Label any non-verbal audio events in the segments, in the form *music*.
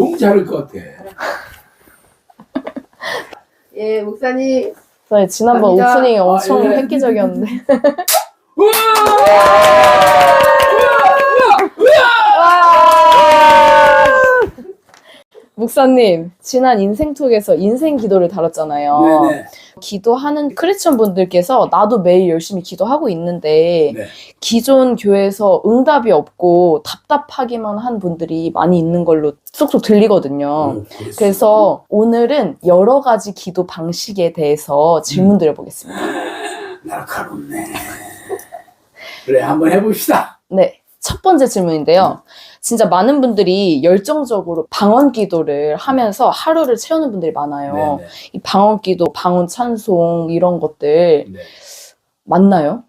너무 잘할 것 같아. *laughs* 예, 목사님. 저희 지난번 감사합니다. 오프닝이 엄청 아, 예. 획기적이었는데. *laughs* 목사님, 지난 인생톡에서 인생 기도를 다뤘잖아요. 네네. 기도하는 크리스천 분들께서 나도 매일 열심히 기도하고 있는데 네. 기존 교회에서 응답이 없고 답답하기만 한 분들이 많이 있는 걸로 쏙쏙 들리거든요. 어, 그랬어. 그래서 오늘은 여러 가지 기도 방식에 대해서 질문 드려보겠습니다. 날카롭네. 그래 한번 해봅시다. 네. 첫 번째 질문인데요. 진짜 많은 분들이 열정적으로 방언 기도를 하면서 하루를 채우는 분들이 많아요. 네네. 이 방언 기도, 방언 찬송 이런 것들 네. 맞나요?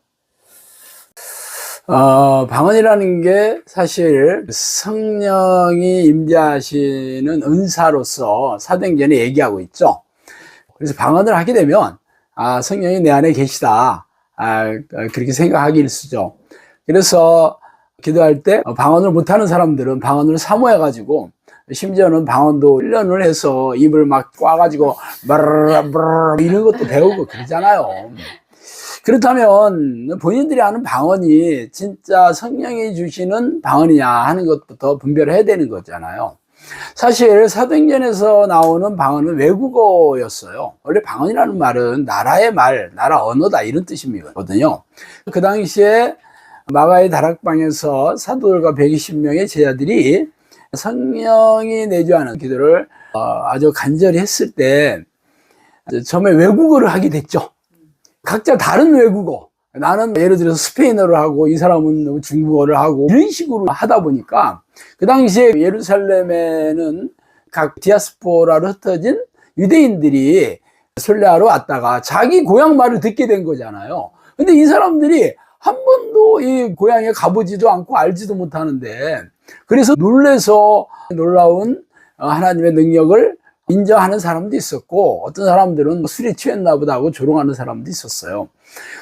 어, 방언이라는 게 사실 성령이 임재하시는 은사로서 사도행전에 얘기하고 있죠. 그래서 방언을 하게 되면 아, 성령이 내 안에 계시다. 아, 그렇게 생각하기 일쑤죠. 그래서 기도할 때 방언을 못하는 사람들은 방언을 사모해가지고 심지어는 방언도 훈련을 해서 입을 막 꽈가지고 마르르르 이런 것도 배우고 그러잖아요. 그렇다면 본인들이 아는 방언이 진짜 성령이 주시는 방언이냐 하는 것부터 분별을 해야 되는 거잖아요. 사실 사도행전에서 나오는 방언은 외국어였어요. 원래 방언이라는 말은 나라의 말, 나라 언어다 이런 뜻이거든요. 그 당시에 마가의 다락방에서 사도들과 120명의 제자들이 성령이 내주하는 기도를 어, 아주 간절히 했을 때 처음에 외국어를 하게 됐죠. 각자 다른 외국어. 나는 예를 들어서 스페인어를 하고 이 사람은 중국어를 하고 이런 식으로 하다 보니까 그 당시에 예루살렘에는 각 디아스포라로 흩어진 유대인들이 순례하러 왔다가 자기 고향 말을 듣게 된 거잖아요. 근데 이 사람들이 한 번도 이 고향에 가보지도 않고 알지도 못하는데 그래서 놀래서 놀라운 어, 하나님의 능력을 인정하는 사람도 있었고 어떤 사람들은 술이 취했나 보다 하고 조롱하는 사람도 있었어요.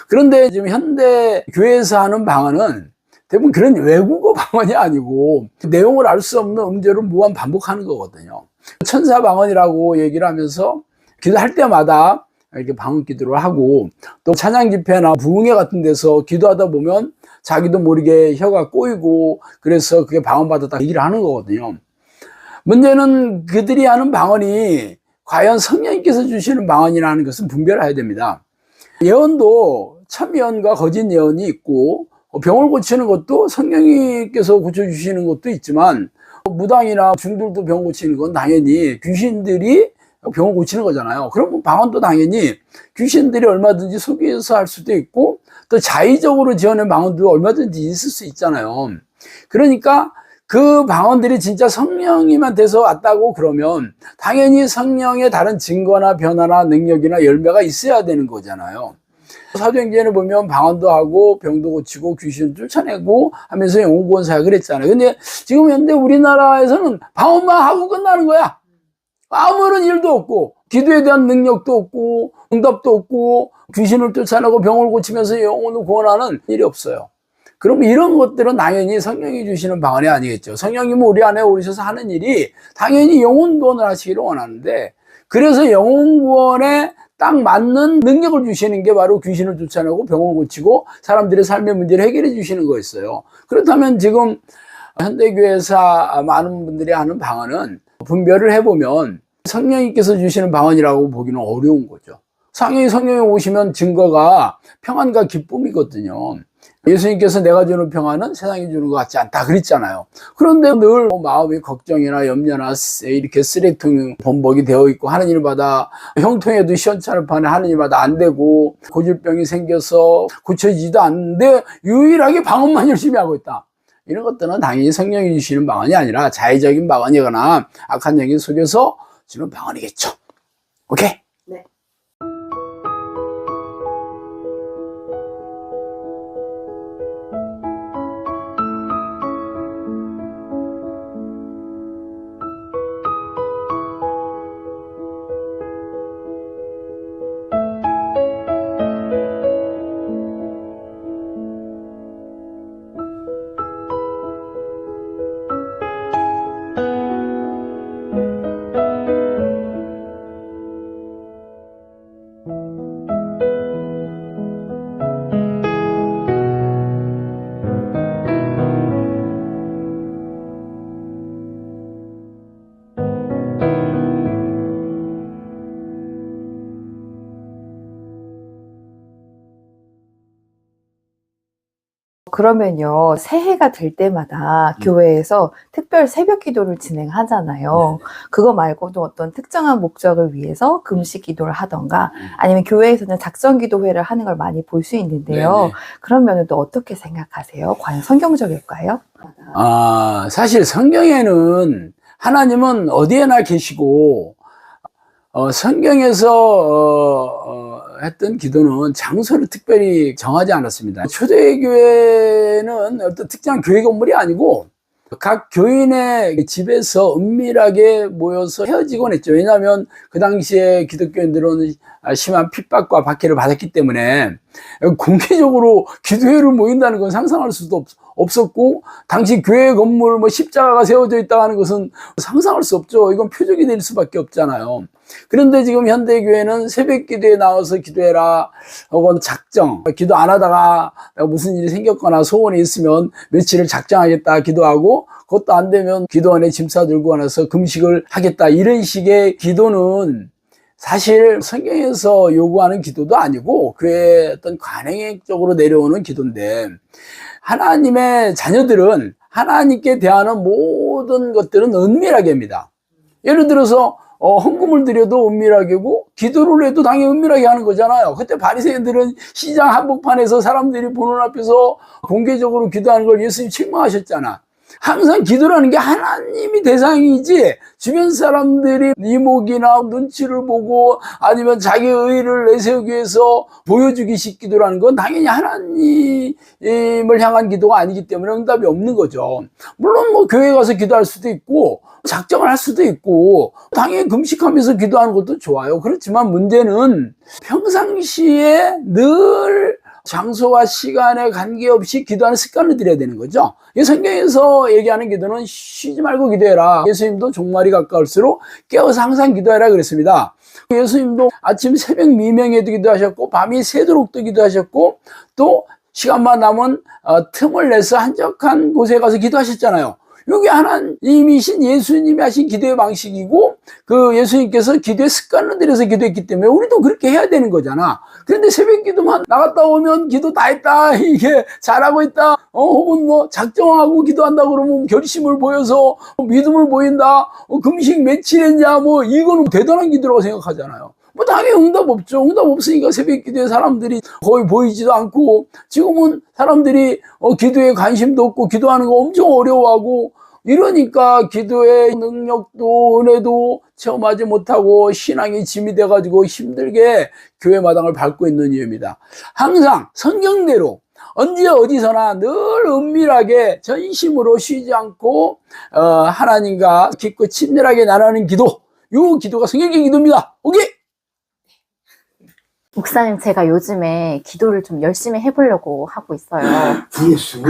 그런데 지금 현대 교회에서 하는 방언은 대부분 그런 외국어 *laughs* 방언이 아니고 내용을 알 수 없는 음절을 무한 반복하는 거거든요. 천사 방언이라고 얘기를 하면서 기도할 때마다 이렇게 방언 기도를 하고 또 찬양 집회나 부흥회 같은 데서 기도하다 보면 자기도 모르게 혀가 꼬이고 그래서 그게 방언 받았다 얘기를 하는 거거든요. 문제는 그들이 하는 방언이 과연 성령님께서 주시는 방언이라는 것은 분별해야 됩니다. 예언도 참 예언과 거짓 예언이 있고 병을 고치는 것도 성령님께서 고쳐주시는 것도 있지만 무당이나 중들도 병 고치는 건 당연히 귀신들이 병을 고치는 거잖아요. 그럼 방언도 당연히 귀신들이 얼마든지 속여서 할 수도 있고 또 자의적으로 지어낸 방언도 얼마든지 있을 수 있잖아요. 그러니까 그 방언들이 진짜 성령님한테서 왔다고 그러면 당연히 성령의 다른 증거나 변화나 능력이나 열매가 있어야 되는 거잖아요. 사도행전에 보면 방언도 하고 병도 고치고 귀신 쫓아내고 하면서 영웅구원 사역을 했잖아요. 근데 지금 현대 우리나라에서는 방언만 하고 끝나는 거야. 아무런 일도 없고 기도에 대한 능력도 없고 응답도 없고 귀신을 쫓아내고 병을 고치면서 영혼을 구원하는 일이 없어요. 그럼 이런 것들은 당연히 성령이 주시는 방언이 아니겠죠. 성령님은 우리 안에 오셔서 하는 일이 당연히 영혼 구원을 하시기를 원하는데 그래서 영혼 구원에 딱 맞는 능력을 주시는 게 바로 귀신을 쫓아내고 병을 고치고 사람들의 삶의 문제를 해결해 주시는 거였어요. 그렇다면 지금 현대교회사 많은 분들이 하는 방언은 분별을 해보면 성령님께서 주시는 방언이라고 보기는 어려운 거죠. 성령이 성령이 오시면 증거가 평안과 기쁨이거든요. 예수님께서 내가 주는 평안은 세상이 주는 것 같지 않다 그랬잖아요. 그런데 늘 마음이 걱정이나 염려나 이렇게 쓰레기통 범벅이 되어 있고 하는 일마다 형통에도 시원찮을 판에 하는 일마다 안 되고 고질병이 생겨서 고쳐지지도 않는데 유일하게 방언만 *laughs* 열심히 하고 있다. 이런 것들은 당연히 성령이 주시는 방언이 아니라 자의적인 방언이거나 악한 영이 속여서 주는 방언이겠죠. 오케이? 그러면요, 새해가 될 때마다 음. 교회에서 특별 새벽 기도를 진행하잖아요. 네. 그거 말고도 어떤 특정한 목적을 위해서 금식 기도를 하던가 음. 아니면 교회에서는 작전 기도회를 하는 걸 많이 볼 수 있는데요. 네네. 그러면 또 어떻게 생각하세요? 과연 성경적일까요? 아, 사실 성경에는 하나님은 어디에나 계시고, 어, 성경에서, 어, 어, 했던 기도는 장소를 특별히 정하지 않았습니다. 초대교회는 어떤 특정한 교회 건물이 아니고, 각 교인의 집에서 은밀하게 모여서 헤어지곤 했죠. 왜냐하면 그 당시에 기독교인들은 심한 핍박과 박해를 받았기 때문에 공개적으로 기도회를 모인다는 건 상상할 수도 없, 없었고 당시 교회 건물 뭐 십자가가 세워져 있다 하는 것은 상상할 수 없죠. 이건 표적이 될 수밖에 없잖아요. 그런데 지금 현대 교회는 새벽 기도에 나와서 기도해라 혹은 작정 기도 안 하다가 무슨 일이 생겼거나 소원이 있으면 며칠을 작정하겠다 기도하고 그것도 안 되면 기도 안에 짐 싸 들고 나서 금식을 하겠다 이런 식의 기도는 사실 성경에서 요구하는 기도도 아니고 교회 어떤 관행적으로 내려오는 기도인데 하나님의 자녀들은 하나님께 대하는 모든 것들은 은밀하게 합니다. 예를 들어서 어, 헌금을 드려도 은밀하게고 기도를 해도 당연히 은밀하게 하는 거잖아요. 그때 바리새인들은 시장 한복판에서 사람들이 보는 앞에서 공개적으로 기도하는 걸 예수님 책망하셨잖아. 항상 기도라는 게 하나님이 대상이지 주변 사람들이 이목이나 눈치를 보고 아니면 자기 의를 내세우기 위해서 보여주기식 기도라는 건 당연히 하나님을 향한 기도가 아니기 때문에 응답이 없는 거죠. 물론 뭐 교회 가서 기도할 수도 있고 작정을 할 수도 있고 당연히 금식하면서 기도하는 것도 좋아요. 그렇지만 문제는 평상시에 늘 장소와 시간에 관계없이 기도하는 습관을 들여야 되는 거죠. 이 성경에서 얘기하는 기도는 쉬지 말고 기도해라. 예수님도 종말이 가까울수록 깨어서 항상 기도해라 그랬습니다. 예수님도 아침 새벽 미명에도 기도하셨고 밤이 새도록도 기도하셨고 또 시간만 남은 어, 틈을 내서 한적한 곳에 가서 기도하셨잖아요. 여기 하나님이신 예수님이 하신 기도의 방식이고 그 예수님께서 기도의 습관을 들여서 기도했기 때문에 우리도 그렇게 해야 되는 거잖아. 그런데 새벽 기도만 나갔다 오면 기도 다 했다. *laughs* 이게 잘하고 있다. 어, 혹은 뭐 작정하고 기도한다 그러면 결심을 보여서 믿음을 보인다. 어, 금식 며칠 했냐. 뭐 이거는 대단한 기도라고 생각하잖아요. 뭐 당연히 응답 없죠. 응답 없으니까 새벽 기도에 사람들이 거의 보이지도 않고 지금은 사람들이 어, 기도에 관심도 없고 기도하는 거 엄청 어려워하고 이러니까 기도의 능력도 은혜도 체험하지 못하고 신앙이 짐이 돼가지고 힘들게 교회 마당을 밟고 있는 이유입니다. 항상 성경대로 언제 어디서나 늘 은밀하게 전심으로 쉬지 않고 어, 하나님과 깊고 친밀하게 나누는 기도 요 기도가 성경의 기도입니다. 오케이? 목사님, 제가 요즘에 기도를 좀 열심히 해보려고 하고 있어요. 구예수?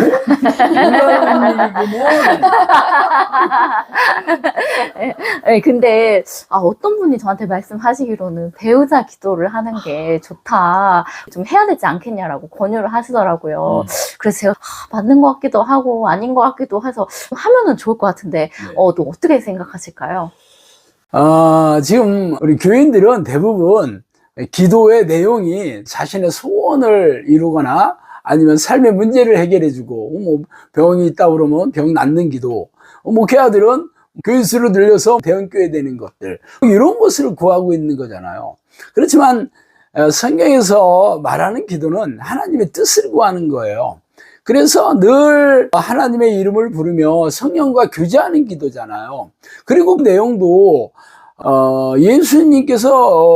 네, 근데 아, 어떤 분이 저한테 말씀하시기로는 배우자 기도를 하는 게 좋다. 좀 해야 되지 않겠냐라고 권유를 하시더라고요. 음. 그래서 제가 아, 맞는 것 같기도 하고 아닌 것 같기도 해서 하면은 좋을 것 같은데 어, 또 어떻게 생각하실까요? 아, 지금 우리 교인들은 대부분 기도의 내용이 자신의 소원을 이루거나 아니면 삶의 문제를 해결해 주고, 뭐 병이 있다 그러면 병 낫는 기도, 어, 목회자들은 교인수를 늘려서 대형교회 되는 것들, 이런 것을 구하고 있는 거잖아요. 그렇지만 어, 성경에서 말하는 기도는 하나님의 뜻을 구하는 거예요. 그래서 늘 하나님의 이름을 부르며 성령과 교제하는 기도잖아요. 그리고 그 내용도 어, 예수님께서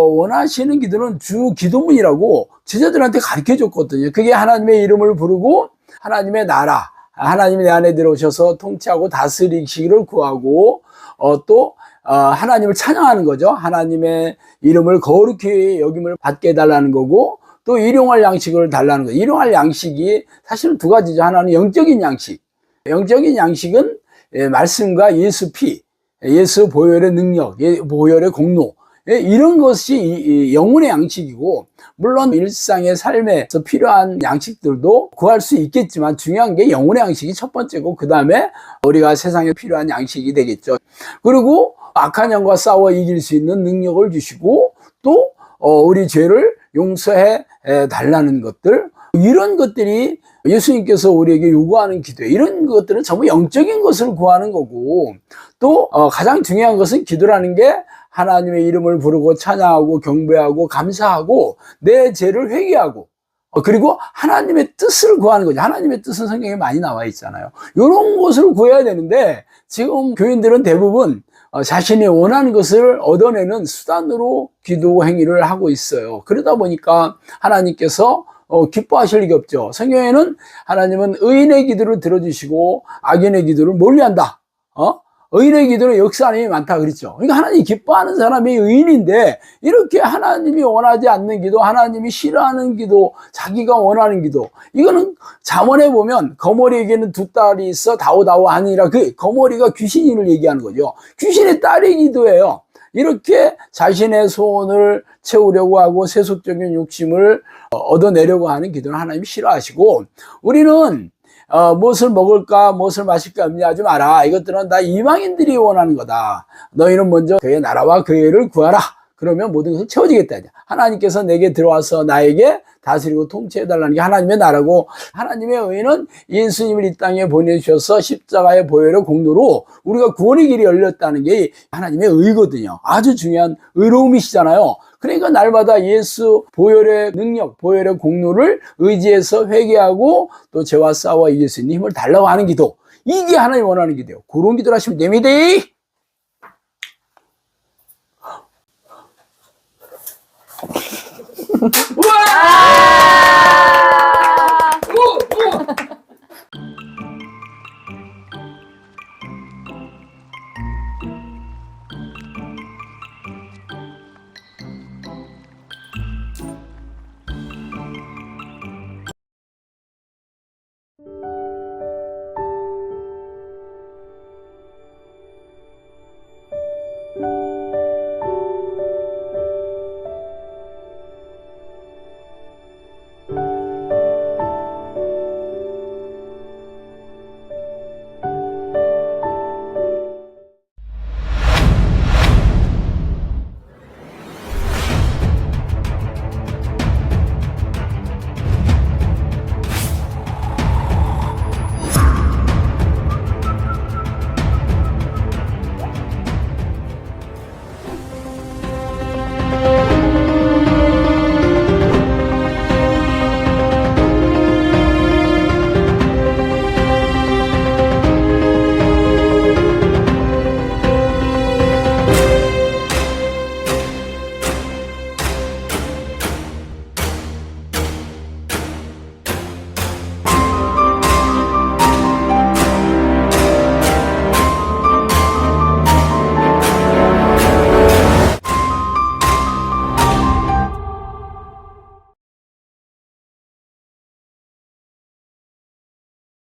원하시는 기도는 주 기도문이라고 제자들한테 가르쳐 줬거든요. 그게 하나님의 이름을 부르고 하나님의 나라, 하나님이 내 안에 들어오셔서 통치하고 다스리시기를 구하고 어, 또 어, 하나님을 찬양하는 거죠. 하나님의 이름을 거룩히 여김을 받게 해달라는 거고 또 일용할 양식을 달라는 거예요. 일용할 양식이 사실은 두 가지죠. 하나는 영적인 양식. 영적인 양식은 예, 말씀과 예수 피, 예수 보혈의 능력, 예, 보혈의 공로, 예, 이런 것이 영혼의 양식이고, 물론 일상의 삶에서 필요한 양식들도 구할 수 있겠지만 중요한 게 영혼의 양식이 첫 번째고, 그 다음에 우리가 세상에 필요한 양식이 되겠죠. 그리고 악한 영과 싸워 이길 수 있는 능력을 주시고, 또, 어, 우리 죄를 용서해 에, 달라는 것들, 이런 것들이 예수님께서 우리에게 요구하는 기도 이런 것들은 전부 영적인 것을 구하는 거고 또 어, 가장 중요한 것은 기도라는 게 하나님의 이름을 부르고 찬양하고 경배하고 감사하고 내 죄를 회개하고 어, 그리고 하나님의 뜻을 구하는 거죠. 하나님의 뜻은 성경에 많이 나와 있잖아요. 이런 것을 구해야 되는데 지금 교인들은 대부분 어, 자신이 원하는 것을 얻어내는 수단으로 기도 행위를 하고 있어요. 그러다 보니까 하나님께서 어, 기뻐하실 리가 없죠. 성경에는 하나님은 의인의 기도를 들어주시고 악인의 기도를 멀리한다. 어? 의인의 기도는 역사함이 많다 그랬죠. 그러니까 하나님이 기뻐하는 사람이 의인인데 이렇게 하나님이 원하지 않는 기도, 하나님이 싫어하는 기도, 자기가 원하는 기도 이거는 잠언에 보면 거머리에게는 두 딸이 있어 다오다오 아니라 그 거머리가 귀신을 얘기하는 거죠. 귀신의 딸의 기도예요. 이렇게 자신의 소원을 채우려고 하고 세속적인 욕심을 어, 얻어내려고 하는 기도는 하나님이 싫어하시고 우리는 어, 무엇을 먹을까, 무엇을 마실까 염려하지 마라. 이것들은 다 이방인들이 원하는 거다. 너희는 먼저 그의 나라와 그의를 구하라. 그러면 모든 것을 채워지겠다. 하나님께서 내게 들어와서 나에게 다스리고 통치해달라는 게 하나님의 나라고 하나님의 의는 예수님을 이 땅에 보내주셔서 십자가의 보혈의 공로로 우리가 구원의 길이 열렸다는 게 하나님의 의거든요. 아주 중요한 의로움이시잖아요. 그러니까 날마다 예수 보혈의 능력, 보혈의 공로를 의지해서 회개하고 또 죄와 싸워 이길 수 있는 힘을 달라고 하는 기도. 이게 하나님 원하는 기도예요. 그런 기도를 하시면 됩니다. *laughs* 우와!